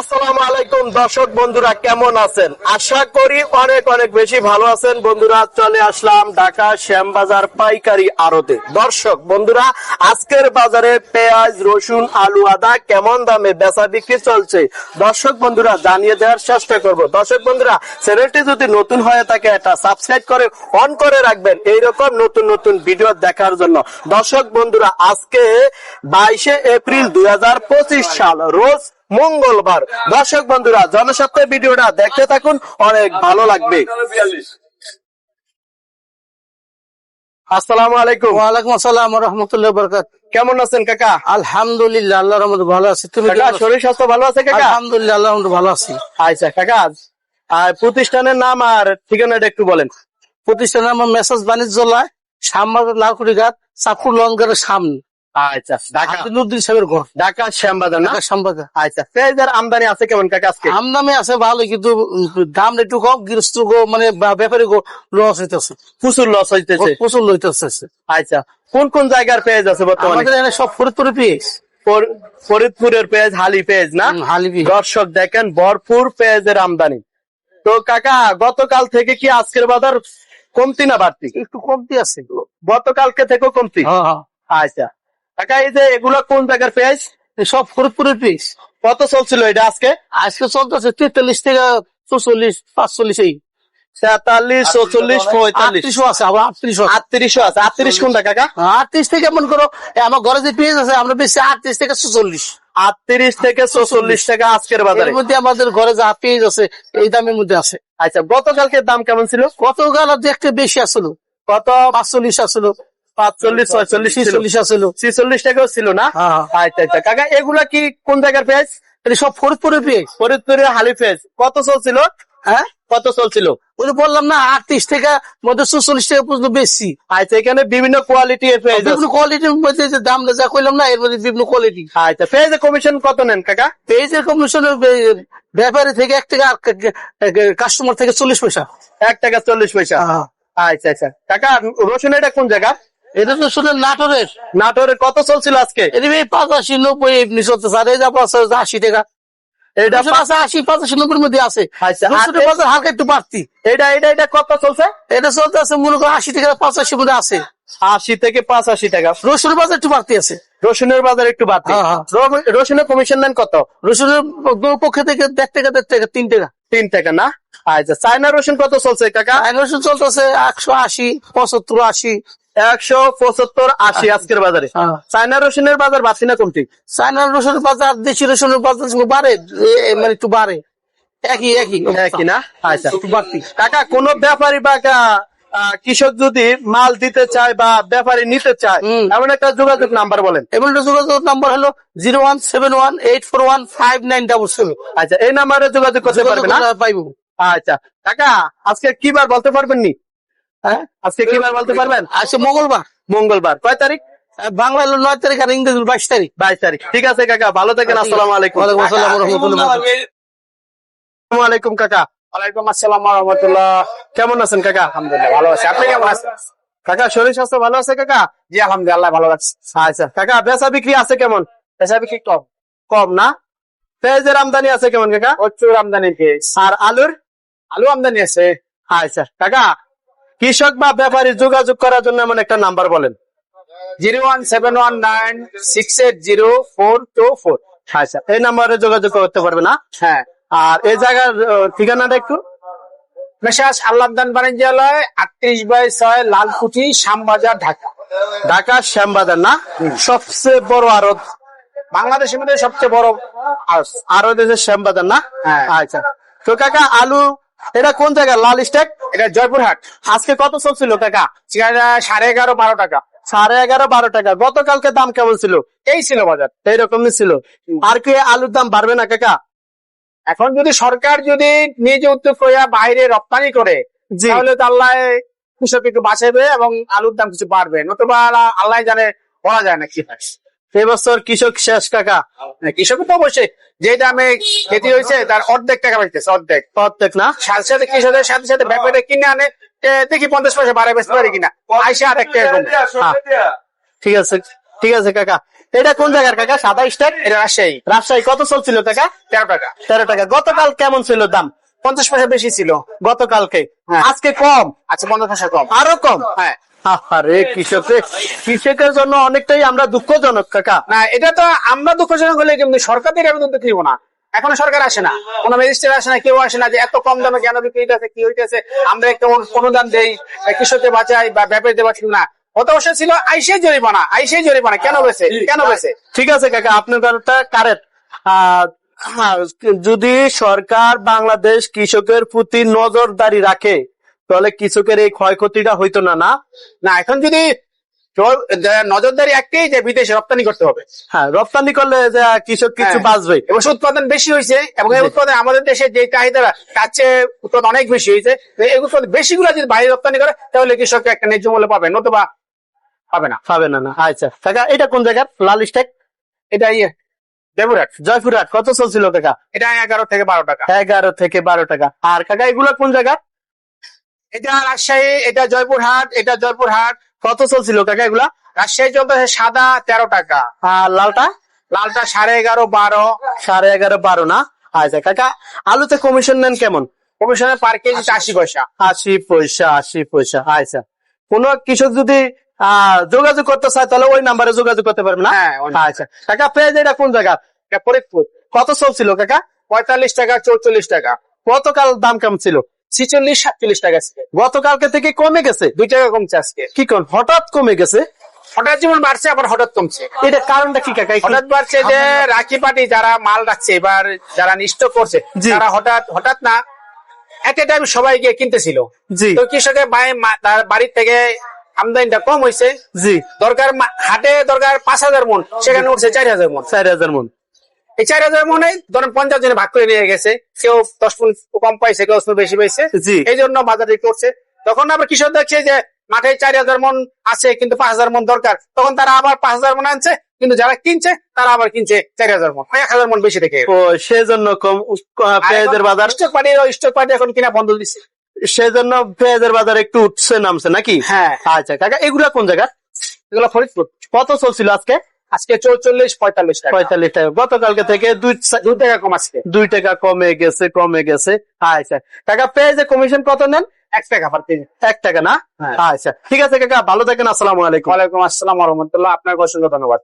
আসসালামু আলাইকুম, দর্শক বন্ধুরা, কেমন আছেন? আশা করি অনেক অনেক বেশি ভালো আছেন। বন্ধুরা, চলে আসলাম ঢাকা শ্যামবাজার পাইকারি আড়তে। দর্শক বন্ধুরা, আজকের বাজারে পেঁয়াজ, রসুন, আলু, আদা কেমন দামে বেচা বিক্রি চলছে? দর্শক বন্ধুরা, জানিয়ে দেওয়ার চেষ্টা করব। দর্শক বন্ধুরা, চ্যানেলটি যদি নতুন হয়ে থাকে, এটা সাবস্ক্রাইব করে অন করে রাখবেন। এইরকম নতুন নতুন ভিডিও দেখার জন্য। দর্শক বন্ধুরা, আজকে বাইশে এপ্রিল দুই হাজার পঁচিশ সাল, রোজ মঙ্গলবার। দর্শক বন্ধুরা জনসপ্তাহ ভিডিওটা দেখতে থাকুন অনেক ভালো লাগবে। আসসালামু আলাইকুম। ওয়ালাইকুম আসসালাম রহমতুল্লাহ বরকাত কেমন আছেন কাকা? আলহামদুলিল্লাহ আল্লাহ রহমত ভালো আছি। তুমি শরীর স্বাস্থ্য ভালো আছে কাকা? আলহামদুলিল্লাহ আল্লাহ রহমত ভালো আছি। আচ্ছা কাকা আর প্রতিষ্ঠানের নাম আর ঠিকানাটা একটু বলেন। প্রতিষ্ঠানের আমার মেসেজ বাণিজ্যালয় শ্যামবাজার লালকুড়ি ঘাট চাকুর লঙ্কারের সামনে। আচ্ছা ঢাকা হাতিনুদ্দিন সাহেবের ঘর। ঢাকা শ্যামবাজার না? শ্যামবাজার। আচ্ছা পেঁয়াজের আমদানি আছে কেমন কাকা আজকে? আমদামি আছে ভালো কিন্তু দাম একটু কম গৃহস্থ গো মানে গো লস হইতেছে। প্রচুর লস হইতেছে। প্রচুর আচ্ছা কোন কোন জায়গার পেঁয়াজ আছে বর্তমানে? আমাদের এখানে সব ফরিদপুরে পেয়েছ ফর- ফরিদপুরের পেঁয়াজ হালি পেঁয়াজ না? হালিবি দর্শক দেখেন ভরপুর পেঁয়াজের আমদানি। তো কাকা গতকাল থেকে কি আজকের বাজার কমতি না বাড়তি? একটু কমতি আছে। গতকালকে থেকেও কমতি? হ্যাঁ হ্যাঁ। আচ্ছা কাকা এই যে এগুলো কোন জায়গার পেঁয়াজ? সব ফরিদপুরের পেয়েছ কত চলছিল এটা আজকে? আজকে চলতেছে তেতাল্লিশ থেকে চৌচল্লিশ পাঁচচল্লিশ এই। তেতাল্লিশ চৌচল্লিশ পঁয়তাল্লিশ। আছে আবার আটত্রিশও। আটত্রিশও আছে। আটত্রিশ কোনটা কাকা? আটত্রিশ থেকে মনে করো আমার ঘরে যে পেঁয়াজ আছে আমরা বেশি আটত্রিশ থেকে আটত্রিশ থেকে চৌচল্লিশ টাকা আজকের বাজারে। মধ্যে আমাদের ঘরে যা পেঁয়াজ আছে এই দামের মধ্যে আছে। আচ্ছা গতকালকে দাম কেমন ছিল? গতকাল দেখতে বেশি আসলো। কত? পাঁচচল্লিশ আসলো। পাঁচচল্লিশ ছয়চল্লিশ ছিচল্লিশ আসলো ছিচল্লিশ টাকাও ছিল না? হ্যাঁ আচ্ছা আচ্ছা। কাকা এগুলা কি কোন জায়গার পেঁয়াজ? সব ফরিদপুরের পেঁয়াজ। ফরিদপুরের হালি পেঁয়াজ। কত চলছিল হ্যাঁ? কত চলছিল ওই বললাম না আটত্রিশ থেকে মধ্যে চল্লিশ টাকা পর্যন্ত বেশি। আচ্ছা এখানে বিভিন্ন কোয়ালিটি বিভিন্ন কোয়ালিটির মধ্যে যে দাম যা কইলাম না এর মধ্যে বিভিন্ন কোয়ালিটি আচ্ছা পেঁয়াজের কমিশন কত নেন কাকা? পেঁয়াজের কমিশন ব্যাপারী থেকে এক টাকা কাস্টমার থেকে চল্লিশ পয়সা। এক টাকা চল্লিশ পয়সা। আচ্ছা আচ্ছা। কাকা রসুন এটা কোন জায়গা? এটা তো শুনে নাটোরের। নাটোরের কত চলছিল আজকে? পাঁচাশি নব্বই এমনি চলতেছে। আর এই যা আশি টাকা। এটা রসুন আশি পঁচাশি মধ্যে আছে। আচ্ছা, রসুনের বাজার হালকা একটু বাড়তি। এটা এটা এটা কত চলছে? এটা চলতে আছে মনে করো আশি টাকা পঁচাশি মধ্যে আছে। আশি থেকে পাঁচাশি টাকা। রসুনের বাজার একটু বাড়তি আছে। রসুনের বাজার একটু বাড়তি। হ্যাঁ, হ্যাঁ। রসুনের কমিশন নেন কত? রসুনের পক্ষ থেকে দেড় টাকা দেড় টাকা তিন টাকা। তিন টাকা না? আচ্ছা চায়না রসুন কত চলছে কাকা? রসুন চলতেছে একশো আশি পঁচাত্তর আশি একশো পঁচাত্তর আশি আজকের বাজারে। চায়না রসুনের বাজার বাড়তি না কমতি চায়নার রসুনের বাজার দেশি রসুনের বাজার বাড়ে মানে একটু বাড়ে। একই একই একই না? আচ্ছা। কাকা কোন ব্যাপারী বা কৃষক যদি মাল দিতে চায় বা ব্যাপারী নিতে চায়। এমন একটা যোগাযোগ নাম্বার বলেন। এমন একটা যোগাযোগ নাম্বার হলো zero one seven one eight four one five nine double seven. আচ্ছা এই নাম্বারে যোগাযোগ করতে পারবেন পাইবো। আচ্ছা। কাকা আজকে কি বার বলতে পারবেন নি? হ্যাঁ? আজকে কি বার বলতে পারবেন? আজকে মঙ্গলবার। মঙ্গলবার। কয় তারিখ? বাংলা হলো নয় তারিখ আর ইংরেজি বাইশ তারিখ। বাইশ তারিখ। ঠিক আছে কাকা ভালো থাকেন আসসালামু আলাইকুম। আসসালাম রহমতুল্লাহ। আলাইকুম কাকা। ওয়ালাইকুম আসসালাম রহমতুল্লাহ। কেমন আছেন কাকা? আলহামদুলিল্লাহ ভালো আছি। আপনি কেমন আছেন? কাকা শরীর স্বাস্থ্য ভালো আছে কাকা? জি আলহামদুলিল্লাহ ভালো আছি। আচ্ছা কাকা বেচা বিক্রি আছে কেমন? পেশা বিক্রি কম। কম না? পেঁয়াজের আমদানি আছে কেমন কাকা? প্রচুর আমদানি পেয়েছি আর আলুর? আলু আমদানি আছে। আচ্ছা কাকা কৃষক বা ব্যাপারী যোগাযোগ করার জন্য এমন একটা নাম্বার বলেন। Zero one seven one nine six eight zero four two four. আচ্ছা এই নাম্বারে যোগাযোগ করতে পারবে না? হ্যাঁ। আর এই জায়গার ঠিকানাটা একটু? মেশাস আল্লাহদান বাণিজ্যালয় আটত্রিশ বাই ছয় লালকুঠি শ্যামবাজার ঢাকা। ঢাকা শ্যামবাজার না? সবচেয়ে বড় আড়ত। বাংলাদেশের মধ্যে সবচেয়ে বড় আড়ত। আরও দেশের শ্যামবাজার না? হ্যাঁ। আচ্ছা। তো কাকা আলু এটা কোন জায়গা? লাল স্টেক? এটা জয়পুরহাট। আজকে কত চলছিল কাকা ঠিকানা সাড়ে এগারো বারো টাকা। সাড়ে এগারো বারো টাকা। গতকালকে দাম কেমন ছিল? এই ছিল বাজার। এইরকমই ছিল। আর কি আলুর দাম বাড়বে না কাকা? এখন যদি সরকার যদি নিজে উদ্যোগ করে বাইরে রপ্তানি করে তাহলে তো আল্লাহ কৃষক একটু বাঁচাবে এবং আলুর দাম কিছু বাড়বে। নতুবা আল্লাহ- আল্লাহ জানে বলা যায় না কি হয়। এবছর কৃষক শেষ কাকা। কৃষক তো অবশ্যই যে দামে খেতে হয়েছে তার অর্ধেক টাকা পাইতেছে অর্ধেক। প্রত্যেক না? সাথে সাথে কৃষকের সাথে সাথে ব্যাপারে কিনে আনে দেখি পঞ্চাশ পয়সা বাড়ে বেচতে পারি কিনা। আইসে আর একটা এরকম। হ্যাঁ। ঠিক আছে ঠিক আছে কাকা। এটা কোন জায়গার কাকা? সাদা স্টার এটা রাজশাহী। রাজশাহী। কত চলছিল কাকা? তেরো টাকা। তেরো টাকা। গতকাল কেমন ছিল দাম? পঞ্চাশ পয়সা বেশি ছিল গতকালকে। হ্যাঁ। আজকে কম? আচ্ছা পঞ্চাশ পয়সা কম। আরও কম? হ্যাঁ। আরে কৃষকের কৃষকের জন্য অনেকটাই আমরা দুঃখজনক কাকা। না এটা তো আমরা দুঃখজনক হলে কিন্তু সরকার থেকে দিব না। এখনও সরকার আসে না। কোনো ম্যাজিস্ট্রেট আসে না কেউ আসে না যে এত কম দামে কেন বিক্রি হইতেছে কি হইতেছে আমরা একটা অনুদান দেই কৃষককে বাঁচাই বা ব্যাপারীদের বাঁচাই না। গত বছর ছিল আইসে জরিমানা আইসে জরিমানা কেন বেছে কেন বেছে ঠিক আছে কাকা আপনার কথাটা কারেক্ট যদি সরকার বাংলাদেশ কৃষকের প্রতি নজরদারি রাখে তাহলে কৃষকের এই ক্ষয়ক্ষতিটা হইতো না না? না এখন যদি নজরদারি একটাই যে বিদেশে রপ্তানি করতে হবে। হ্যাঁ রপ্তানি করলে যে কৃষক কিছু হ্যাঁ। বাঁচবে। এবং উৎপাদন বেশি হয়েছে এবং এই উৎপাদন আমাদের দেশে যে চাহিদা চেয়ে উৎপাদন অনেক বেশি হয়েছে এই উৎপাদন বেশিগুলো যদি বাইরে রপ্তানি করে তাহলে কৃষক একটা ন্যায্য মূল্য পাবে নতুবা পাবে না। পাবে না না। আচ্ছা কাকা এটা কোন জায়গার? লাল স্টেক? এটা ইয়ে দেবুরাট জয়পুরহাট কত চলছিল কাকা? এটা এগারো থেকে বারো টাকা। এগারো থেকে বারো টাকা। আর কাকা এগুলো কোন জায়গা এটা রাজশাহী এটা জয়পুরহাট এটা জয়পুরহাট কত চলছিল কাকা এগুলা? রাজশাহী চলতেছে সাদা তেরো টাকা। আর লালটা? লালটা সাড়ে এগারো বারো। সাড়ে এগারো বারো না? আচ্ছা কাকা আলুতে কমিশন নেন কেমন? কমিশনের পার কেজি আশি পয়সা। আশি পয়সা আশি পয়সা আচ্ছা। কোন কৃষক যদি আহ, যোগাযোগ করতে চায় তাহলে ওই নাম্বারে যোগাযোগ করতে পারবে না? হ্যাঁ আচ্ছা। কাকা পেঁয়াজ এটা কোন জায়গা? ফরিদপুর। কত চলছিল কাকা? পঁয়তাল্লিশ টাকা চৌচল্লিশ টাকা। কতকাল দাম কেমন ছিল? ছিচল্লিশ সাতচল্লিশ টাকা আজকে গতকালকে থেকে কমে গেছে দুই টাকা কমছে আজকে। কি কোন হঠাৎ কমে গেছে? হঠাৎ যেমন বাড়ছে আবার হঠাৎ কমছে। এটা কারণটা কি কাকা হঠাৎ বাড়ছে যে রাখি পার্টি যারা মাল রাখছে এবার যারা নিষ্ঠ করছে তারা হঠাৎ হঠাৎ না এট এ টাইম সবাই গিয়ে কিনতেছিল। তো কৃষকের বাই- মা- তার বাড়ির থেকে আমদানিটা কম হয়েছে জি। দরকার হাটে দরকার পাঁচ হাজার মন সেখানে উঠছে চার হাজার মন। চার হাজার মন। এই চার হাজার মনে ধরেন পঞ্চাশ জনে ভাগ করে নিয়ে গেছে। কেউ দশ মন কম পাইছে কেউ বেশি পাইছে। এই জন্য বাজারে করছে। তখন আবার কৃষক দেখছে যে মাঠে চার হাজার মন আছে কিন্তু পাঁচ হাজার মন দরকার। তখন তারা আবার পাঁচ হাজার মন আনছে কিন্তু যারা কিনছে তারা আবার কিনছে চার হাজার মন। এক হাজার মন বেশি ও সেজন্য কম পেঁয়াজের বাজার স্টক পার্টি স্টক পার্টি এখন কিনা বন্ধ দিচ্ছে সেজন্য পেঁয়াজের বাজার একটু উঠছে নামছে নাকি? হ্যাঁ। আচ্ছা কাকা এগুলা কোন জায়গা? এগুলো ফরিদপুর। কত চলছিল আজকে? আজকে চৌচল্লিশ পঁয়তাল্লিশ টাকা। পঁয়তাল্লিশ টাকা। গতকালকে থেকে দুই দুই টাকা কম আজকে। দুই টাকা কমে গেছে কমে গেছে। আচ্ছা। টাকা পেয়ে যে কমিশন কত নেন? এক টাকা পার কেজি এক টাকা না? হ্যাঁ। আচ্ছা। ঠিক আছে কাকা ভালো থাকেন আসসালামু আলাইকুম। ওয়ালাইকুম আসসালাম রহমতুল্লাহ। আপনাকে অসংখ্য ধন্যবাদ।